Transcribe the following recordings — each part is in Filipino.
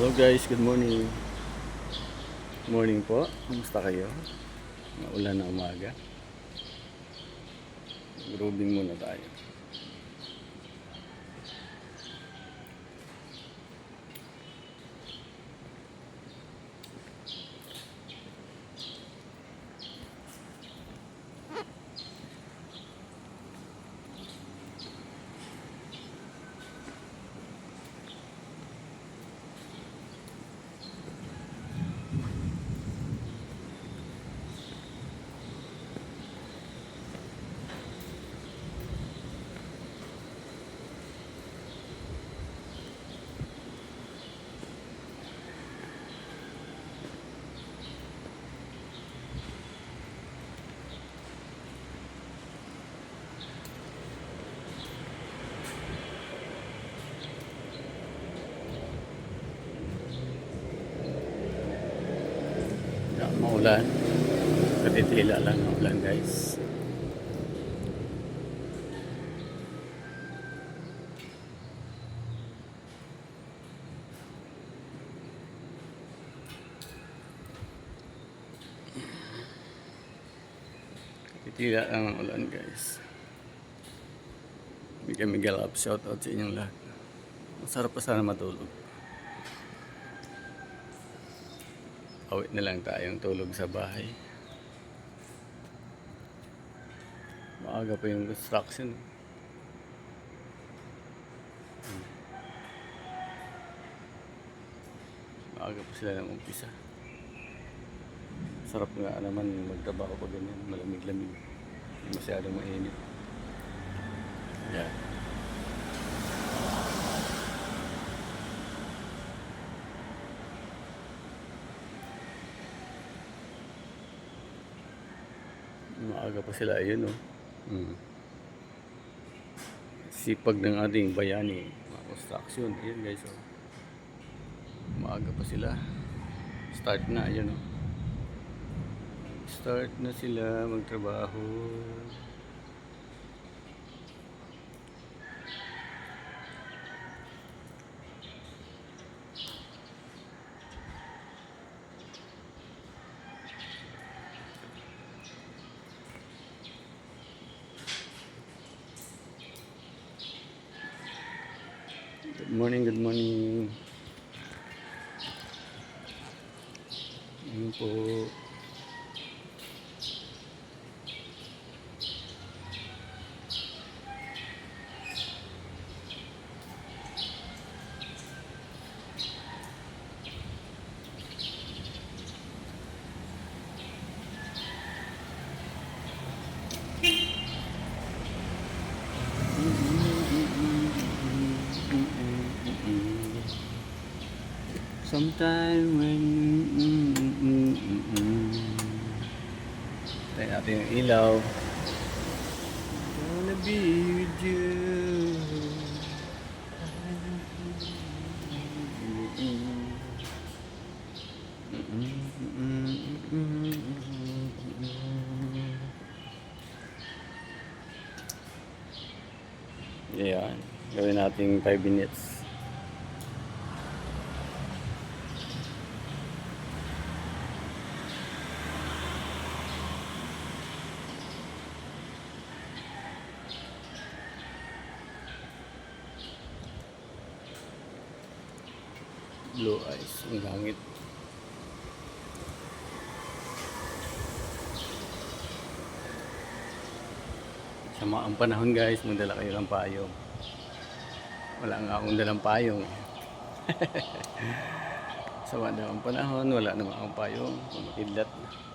Hello guys, good morning. Morning po. Kumusta kayo? Maulan na umaga. Grooving muna tayo. Maulan. Katitila lang ng ulan guys. Katitila lang ng ulan guys. Miguel Miguel up shout out sa inyong lahat. Masarap pa sana matulog. Awit na lang tayong tulog sa bahay. Maaga pa yung construction. Hmm. Maaga pa sila ng umpisa. Sarap nga naman magtrabaho pag ganyan, malamig-lamig. Masyadong mainit. Yan. Maaga pa sila, ayun oh. Mm. Sipag ng ating bayani, mga construction. Ayun guys oh. Maaga pa sila. Start na, ayun oh. Start na sila magtrabaho. Good morning, good morning. Ayun po. Sometime when Tayo natin yung ilaw. Wanna be with you. Ayan. Gawin natin 5 minutes. Blue eyes. Ang langit. Sama ang panahon guys, magdala kayo ng payong. Wala nga akong dalang payong. Sama daw ang panahon, wala naman akong payong. Kumakidlat na.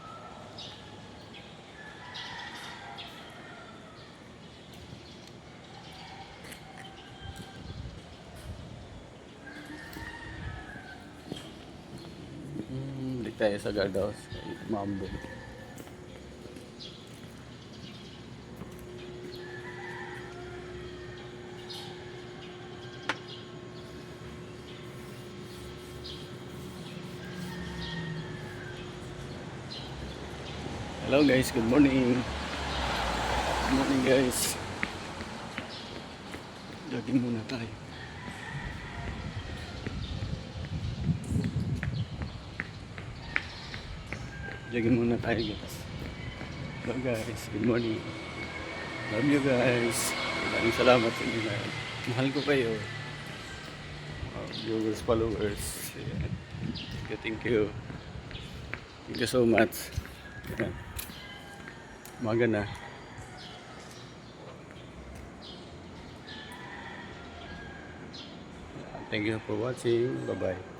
Tayo sa guardhouse. Mambo. Hello guys, good morning. Good morning guys. Jogging muna tayo. Jogging muna tayo guys. Hello guys, good morning. Love you guys. Maraming salamat sa inyo lahat. Mahal ko kayo. Uh, viewers, followers. Ayan. Thank you, thank you. Thank you so much. Ayan. Umaga na. Thank you for watching. Bye-bye.